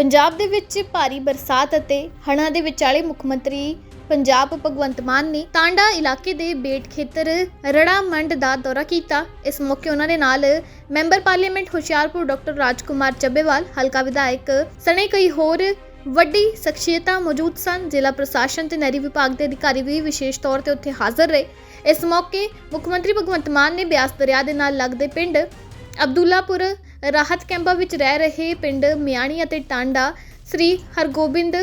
ਪੰਜਾਬ ਦੇ ਵਿੱਚ ਭਾਰੀ ਬਰਸਾਤ ਅਤੇ ਹੜ੍ਹਾਂ ਦੇ ਵਿਚਾਲੇ ਮੁੱਖ ਮੰਤਰੀ ਪੰਜਾਬ ਭਗਵੰਤ ਮਾਨ ਨੇ ਤਾਂਡਾ ਇਲਾਕੇ ਦੇ ਬੇਟ ਖੇਤਰ ਰੜਾ ਮੰਡ ਦਾ ਦੌਰਾ ਕੀਤਾ। ਇਸ ਮੌਕੇ ਉਹਨਾਂ ਦੇ ਨਾਲ member parliament Hoshiarpur doctor Rajkumar Chabbewal, ਹਲਕਾ ਵਿਧਾਇਕ ਸਣੇ ਕਈ ਹੋਰ ਵੱਡੀ ਸ਼ਖਸੀਅਤਾਂ ਮੌਜੂਦ ਸਨ। ਜ਼ਿਲ੍ਹਾ ਪ੍ਰਸ਼ਾਸਨ ਤੇ ਨਹਿਰੀ ਵਿਭਾਗ ਦੇ ਅਧਿਕਾਰੀ ਵੀ ਵਿਸ਼ੇਸ਼ ਤੌਰ ਤੇ ਉੱਥੇ ਹਾਜ਼ਰ ਰਹੇ। ਇਸ ਮੌਕੇ ਮੁੱਖ ਮੰਤਰੀ ਭਗਵੰਤ ਮਾਨ ਨੇ ਬਿਆਸ ਦਰਿਆ ਦੇ ਨਾਲ ਲੱਗਦੇ ਪਿੰਡ ਅਬਦੁੱਲਾਪੁਰ ਰਾਹਤ ਕੈਂਪਾਂ ਵਿੱਚ ਰਹਿ ਰਹੇ ਪਿੰਡ ਮਿਆਣੀ ਅਤੇ ਟਾਂਡਾ ਸ੍ਰੀ ਹਰਗੋਬਿੰਦ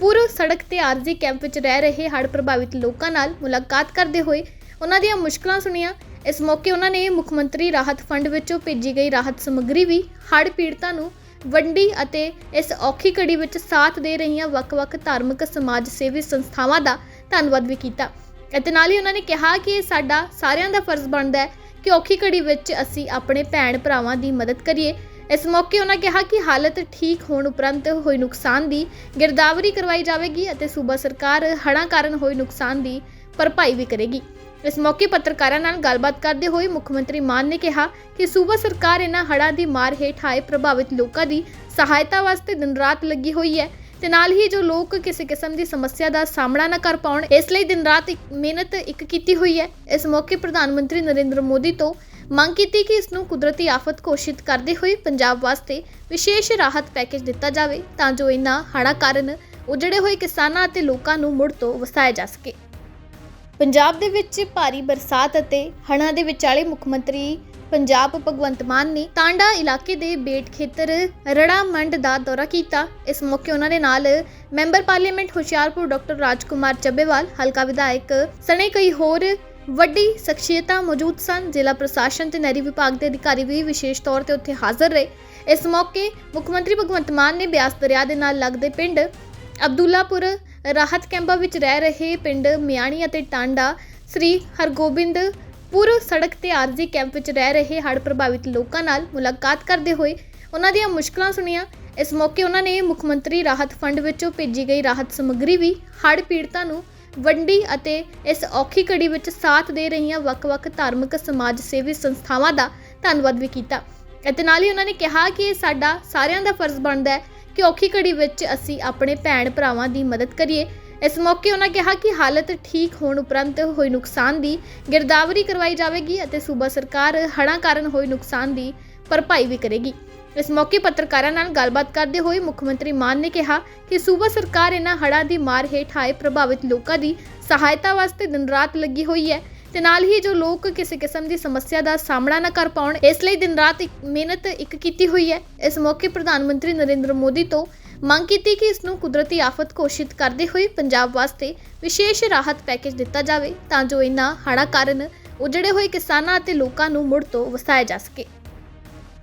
ਪੁਰ ਸੜਕ ਤੇ ਆਰਜ਼ੀ ਕੈਂਪ ਵਿੱਚ ਰਹਿ ਰਹੇ ਹੜ੍ਹ ਪ੍ਰਭਾਵਿਤ ਲੋਕਾਂ ਨਾਲ ਮੁਲਾਕਾਤ ਕਰਦੇ ਹੋਏ ਉਹਨਾਂ ਦੀਆਂ ਮੁਸ਼ਕਲਾਂ ਸੁਣੀਆਂ। ਇਸ ਮੌਕੇ ਉਹਨਾਂ ਨੇ ਮੁੱਖ ਮੰਤਰੀ ਰਾਹਤ ਫੰਡ ਵਿੱਚੋਂ ਭੇਜੀ ਗਈ ਰਾਹਤ ਸਮੱਗਰੀ ਵੀ ਹੜ੍ਹ ਪੀੜਤਾਂ ਨੂੰ ਵੰਡੀ ਅਤੇ ਇਸ ਔਖੀ ਘੜੀ ਵਿੱਚ ਸਾਥ ਦੇ ਰਹੀਆਂ ਵੱਖ-ਵੱਖ ਧਾਰਮਿਕ, ਸਮਾਜ ਸੇਵੀ ਸੰਸਥਾਵਾਂ ਦਾ ਧੰਨਵਾਦ ਵੀ ਕੀਤਾ। ਅਤੇ ਨਾਲ ਹੀ ਉਹਨਾਂ ਨੇ ਕਿਹਾ ਕਿ ਇਹ ਸਾਡਾ ਸਾਰਿਆਂ ਦਾ ਫਰਜ਼ ਬਣਦਾ ਹੈ ਕਿ ਔਖੀ ਘੜੀ ਵਿੱਚ ਅਸੀਂ ਆਪਣੇ ਭੈਣ ਭਰਾਵਾਂ ਦੀ ਮਦਦ ਕਰੀਏ। ਇਸ ਮੌਕੇ ਉਹਨਾਂ ਕਿਹਾ ਕਿ ਹਾਲਤ ਠੀਕ ਹੋਣ ਉਪਰੰਤ ਹੋਏ ਨੁਕਸਾਨ ਦੀ ਗਿਰਦਾਵਰੀ ਕਰਵਾਈ ਜਾਵੇਗੀ ਅਤੇ ਸੂਬਾ ਸਰਕਾਰ ਹੜ੍ਹਾਂ ਕਾਰਨ ਹੋਏ ਨੁਕਸਾਨ ਦੀ ਭਰਪਾਈ ਵੀ ਕਰੇਗੀ। ਇਸ ਮੌਕੇ ਪੱਤਰਕਾਰਾਂ ਨਾਲ ਗੱਲਬਾਤ ਕਰਦੇ ਹੋਏ ਮੁੱਖ ਮੰਤਰੀ ਮਾਨ ਨੇ ਕਿਹਾ ਕਿ ਸੂਬਾ ਸਰਕਾਰ ਇਹਨਾਂ ਹੜ੍ਹਾਂ ਦੀ ਮਾਰ ਹੇਠ ਆਏ ਪ੍ਰਭਾਵਿਤ ਲੋਕਾਂ ਦੀ ਸਹਾਇਤਾ ਵਾਸਤੇ ਦਿਨ ਰਾਤ ਲੱਗੀ ਹੋਈ ਹੈ। ਤੇ ਨਾਲ ਹੀ ਜੋ ਲੋਕ ਕਿਸੇ ਕਿਸਮ ਦੀ ਸਮੱਸਿਆ ਦਾ ਸਾਹਮਣਾ ਨਾ ਕਰ ਪਾਉਣ, ਇਸ ਲਈ ਦਿਨ ਰਾਤ ਇੱਕ ਮਿਹਨਤ ਇੱਕ ਕੀਤੀ ਹੋਈ ਹੈ। ਇਸ ਮੌਕੇ ਪ੍ਰਧਾਨ ਮੰਤਰੀ ਨਰਿੰਦਰ ਮੋਦੀ ਤੋਂ ਮੰਗ ਕੀਤੀ ਕਿ ਇਸ ਨੂੰ ਕੁਦਰਤੀ ਆਫਤ ਘੋਸ਼ਿਤ ਕਰਦੇ ਹੋਏ ਪੰਜਾਬ ਵਾਸਤੇ ਵਿਸ਼ੇਸ਼ ਰਾਹਤ ਪੈਕੇਜ ਦਿੱਤਾ ਜਾਵੇ ਤਾਂ ਜੋ ਇਨ੍ਹਾਂ ਹੜ੍ਹਾਂ ਕਾਰਨ ਉਜੜੇ ਹੋਏ ਕਿਸਾਨਾਂ ਅਤੇ ਲੋਕਾਂ ਨੂੰ ਮੁੜ ਤੋਂ ਵਸਾਇਆ ਜਾ ਸਕੇ। ਪੰਜਾਬ ਦੇ ਵਿੱਚ ਭਾਰੀ ਬਰਸਾਤ ਅਤੇ ਹੜ੍ਹਾਂ ਦੇ ਵਿਚਾਲੇ ਮੁੱਖ ਮੰਤਰੀ ਪੰਜਾਬ ਭਗਵੰਤ ਮਾਨ ਨੇ ਟਾਂਡਾ ਇਲਾਕੇ ਦੇ ਬੇਟ ਖੇਤਰ ਰੜਾ ਮੰਡ ਦਾ ਦੌਰਾ ਕੀਤਾ। ਇਸ ਮੌਕੇ ਉਹਨਾਂ ਦੇ ਨਾਲ member parliament Hoshiarpur doctor Rajkumar Chabbewal, ਹਲਕਾ ਵਿਧਾਇਕ ਸਣੇ ਕਈ ਹੋਰ ਵੱਡੀ ਸ਼ਖਸੀਅਤਾਂ ਮੌਜੂਦ ਸਨ। ਜ਼ਿਲ੍ਹਾ ਪ੍ਰਸ਼ਾਸਨ ਤੇ ਨਹਿਰੀ ਵਿਭਾਗ ਦੇ ਅਧਿਕਾਰੀ ਵੀ ਵਿਸ਼ੇਸ਼ ਤੌਰ ਤੇ ਉੱਥੇ ਹਾਜ਼ਰ ਰਹੇ। ਇਸ ਮੌਕੇ ਮੁੱਖ ਮੰਤਰੀ ਭਗਵੰਤ ਮਾਨ ਨੇ ਬਿਆਸ ਦਰਿਆ ਦੇ ਨਾਲ ਲੱਗਦੇ ਪਿੰਡ ਅਬਦੁੱਲਾਪੁਰ ਰਾਹਤ ਕੈਂਪਾਂ ਵਿੱਚ ਰਹਿ ਰਹੇ ਪਿੰਡ ਮਿਆਣੀ ਅਤੇ ਟਾਂਡਾ ਸ੍ਰੀ ਹਰਗੋਬਿੰਦ ਪੂਰਵ ਸੜਕ ਤੇ ਆਰਜ਼ੀ ਕੈਂਪ ਵਿੱਚ ਰਹਿ ਰਹੇ ਹੜ੍ਹ ਪ੍ਰਭਾਵਿਤ ਲੋਕਾਂ ਨਾਲ ਮੁਲਾਕਾਤ ਕਰਦੇ ਹੋਏ ਉਹਨਾਂ ਦੀਆਂ ਮੁਸ਼ਕਲਾਂ ਸੁਣੀਆਂ। ਇਸ ਮੌਕੇ ਉਹਨਾਂ ਨੇ ਮੁੱਖ ਮੰਤਰੀ ਰਾਹਤ ਫੰਡ ਵਿੱਚੋਂ ਭੇਜੀ ਗਈ ਰਾਹਤ ਸਮੱਗਰੀ ਵੀ ਹੜ੍ਹ ਪੀੜਤਾਂ ਨੂੰ ਵੰਡੀ ਅਤੇ ਇਸ ਔਖੀ ਘੜੀ ਵਿੱਚ ਸਾਥ ਦੇ ਰਹੀਆਂ ਵੱਖ-ਵੱਖ ਧਾਰਮਿਕ ਸਮਾਜ ਸੇਵੀ ਸੰਸਥਾਵਾਂ ਦਾ ਧੰਨਵਾਦ ਵੀ ਕੀਤਾ। ਅਤੇ ਨਾਲ ਹੀ ਉਹਨਾਂ ਨੇ ਕਿਹਾ ਕਿ ਇਹ ਸਾਡਾ ਸਾਰਿਆਂ ਦਾ ਫਰਜ਼ ਬਣਦਾ ਹੈ ਕਿ ਔਖੀ ਘੜੀ ਵਿੱਚ ਅਸੀਂ ਆਪਣੇ ਭੈਣ ਭਰਾਵਾਂ ਦੀ ਮਦਦ ਕਰੀਏ ਇਸ ਮੌਕੇ ਉਹਨਾਂ ਕਿਹਾ ਕਿ ਹਾਲਤ ਠੀਕ ਹੋਣ ਉਪਰੰਤ ਹੋਏ ਨੁਕਸਾਨ ਦੀ ਗਿਰਦਾਵਰੀ ਕਰਵਾਈ ਜਾਵੇਗੀ ਅਤੇ ਸੂਬਾ ਸਰਕਾਰ ਹੜ੍ਹਾਂ ਕਾਰਨ ਹੋਏ ਨੁਕਸਾਨ ਦੀ ਭਰਪਾਈ ਵੀ ਕਰੇਗੀ। ਇਸ ਮੌਕੇ ਪੱਤਰਕਾਰਾਂ ਨਾਲ ਗੱਲਬਾਤ ਕਰਦੇ ਹੋਏ ਮੁੱਖ ਮੰਤਰੀ ਮਾਨ ਨੇ ਕਿਹਾ ਕਿ ਸੂਬਾ ਸਰਕਾਰ ਇਹਨਾਂ ਹੜ੍ਹਾਂ ਦੀ ਮਾਰ ਹੇਠ ਆਏ ਪ੍ਰਭਾਵਿਤ ਲੋਕਾਂ ਦੀ ਸਹਾਇਤਾ ਵਾਸਤੇ ਦਿਨ ਰਾਤ ਲੱਗੀ ਹੋਈ ਹੈ ਤੇ ਨਾਲ ਹੀ ਜੋ ਲੋਕ ਕਿਸੇ ਕਿਸਮ ਦੀ ਸਮੱਸਿਆ ਦਾ ਸਾਹਮਣਾ ਨਾ ਕਰ ਪਾਉਣ, ਇਸ ਲਈ ਦਿਨ ਰਾਤ ਇੱਕ ਮਿਹਨਤ ਇੱਕ ਕੀਤੀ ਹੋਈ ਹੈ। ਇਸ ਮੌਕੇ ਪ੍ਰਧਾਨ ਮੰਤਰੀ ਨਰਿੰਦਰ ਮੋਦੀ ਤੋਂ ਮੰਗ ਕੀਤੀ ਕਿ ਇਸ ਨੂੰ ਕੁਦਰਤੀ ਆਫਤ ਘੋਸ਼ਿਤ ਕਰਦੇ ਹੋਏ ਪੰਜਾਬ ਵਾਸਤੇ ਵਿਸ਼ੇਸ਼ ਰਾਹਤ ਪੈਕੇਜ ਦਿੱਤਾ ਜਾਵੇ ਤਾਂ ਜੋ ਇਨ੍ਹਾਂ ਹੜ੍ਹਾਂ ਕਾਰਨ ਉਜੜੇ ਹੋਏ ਕਿਸਾਨਾਂ ਅਤੇ ਲੋਕਾਂ ਨੂੰ ਮੁੜ ਤੋਂ ਵਸਾਇਆ ਜਾ ਸਕੇ।